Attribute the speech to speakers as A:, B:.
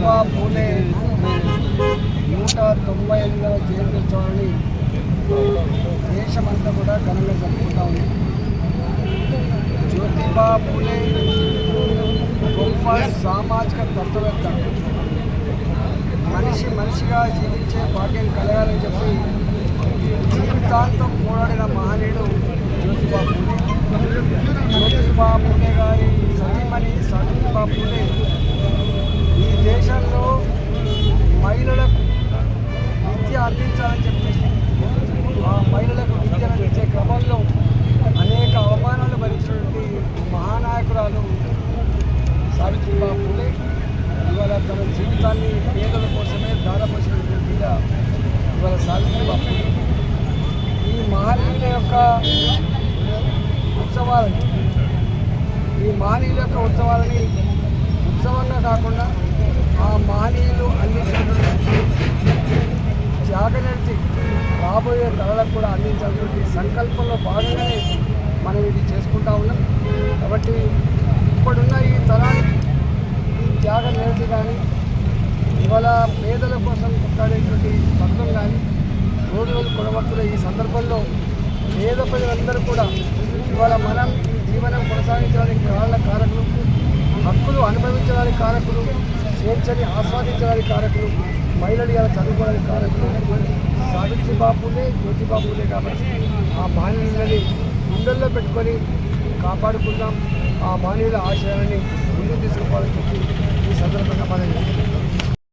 A: జ్యోతిబా పూలే నూట తొంభై ఎనిమిదవ జయంత్యోత్సవాన్ని దేశమంతా కూడా ఘనంగా జరుపుకుంటా ఉంది. జ్యోతిబా పూలే గొప్ప సామాజిక తత్వవేత్త. మనిషి మనిషిగా జీవించే భాగ్యం కలగాలని చెప్పి జీవితాంతం పోరాడిన మహనీయుడు జ్యోతిబా పూలే జ్యోతిబా పూలే గారి సతీమణి సతీబా పూలే ఈ దేశంలో మహిళలకు విద్య అందించాలని చెప్పి ఆ మహిళలకు విద్యను ఇచ్చే క్రమంలో అనేక అవమానాలు భరించినటువంటి మహానాయకురాలు సావిత్రి పూలే. ఇవాళ తన జీవితాన్ని పేదల కోసమే దారపోసినటువంటి ఇవాళ సావిత్రి పూలే. ఈ మహనీయుల యొక్క ఉత్సవాలని ఈ మహనీయుల యొక్క ఉత్సవాలని ఉత్సవంగా కాకుండా ఆ మహనీయులు అందించిన రాబోయే తరాలకు కూడా అందించాల్సిన సంకల్పంలో భాగంగానే మనం ఇది చేసుకుంటా ఉన్నాం. కాబట్టి ఇప్పుడున్న ఈ తరానికి ఈ త్యాగ నిరతి కానీ ఇవాళ పేదల కోసం కొట్లాడేటువంటి తత్వం కానీ రోజు రోజు కొనబడుతున్న ఈ సందర్భంలో పేద ప్రజలందరూ కూడా ఇవాళ మనం ఈ జీవనం కొనసాగించడానికి కారణ కారకులు హక్కులు అనుభవించడానికి కారకులు స్వేచ్ఛని ఆస్వాదించడానికి కారకులు మహిళలు ఇలా చదువుకోవడానికి కారకులు. సావిత్రి బాపులే జ్యోతి బాపులే కాబట్టి ఆ మాన్యులని గుండెల్లో పెట్టుకొని కాపాడుకుందాం. ఆ మాన్యుల ఆశయాలని ముందుకు తీసుకుపోవాలని చెప్పి ఈ సందర్భంగా మనం